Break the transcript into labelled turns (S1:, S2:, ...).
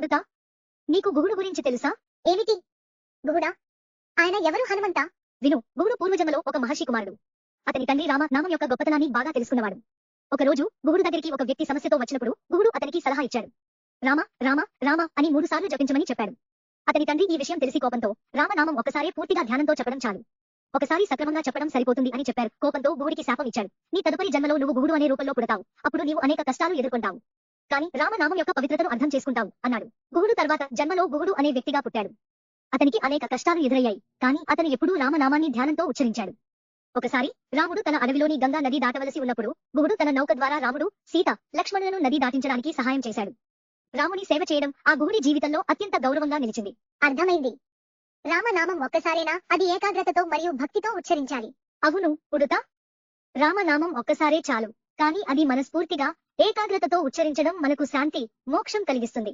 S1: ఉడత నీకు గుహుడు గురించి తెలుసా?
S2: ఏమిటి? గుహుడా ఆయన ఎవరు హనుమంత?
S1: విను గుహుడు పూర్వజన్మలో ఒక మహర్షి కుమారుడు. అతని తండ్రి రామ నామం యొక్క గొప్పతనాన్ని బాగా తెలుసుకున్నవాడు. ఒక రోజు గుహుడు దగ్గరికి ఒక వ్యక్తి సమస్యతో వచ్చినప్పుడు గుహుడు అతనికి సలహా ఇచ్చాడు. రామ రామ రామ అని మూడు సార్లు జపించమని చెప్పాడు. అతని తండ్రి ఈ విషయం తెలిసి కోపంతో రామనామం ఒకసారి పూర్తిగా ధ్యానంతో చెప్పడం చాలు. ఒకసారి సక్రమంగా చెప్పడం సరిపోతుంది అని చెప్పారు. కోపంతో గుహుడికి శాపం ఇచ్చాడు. నీ తదుపరి జన్మలో నువ్వు గుహుడు అనే రూపంలో పుడతావు. అప్పుడు నీవు అనేక కష్టాలు ఎదుర్కొంటావు. కానీ రామనామం యొక్క పవిత్రతను అర్థం చేసుకుంటావు అన్నాడు. గుహుడు తర్వాత జన్మలో గుహుడు అనే వ్యక్తిగా పుట్టాడు. అతనికి అనేక కష్టాలు ఎదురయ్యాయి కానీ అతను ఎప్పుడూ రామనామాన్ని ధ్యానంతో ఉచ్చరించాడు. ఒకసారి రాముడు తన అడవిలోని గంగా నది దాటవలసి ఉన్నప్పుడు గుహుడు తన నౌక ద్వారా రాముడు సీత లక్ష్మణులను నది దాటించడానికి సహాయం చేశాడు. రాముని సేవ చేయడం ఆ గుహుడి జీవితంలో అత్యంత గౌరవంగా నిలిచింది.
S2: అర్థమైంది. రామనామం ఒక్కసారేనా? అది ఏకాగ్రతతో మరియు భక్తితో ఉచ్చరించాలి.
S1: అవును ఉడుత. రామనామం ఒక్కసారే చాలు కానీ అది మనస్ఫూర్తిగా ఏకాగ్రతతో ఉచ్చరించడం మనకు శాంతి మోక్షం కలిగిస్తుంది.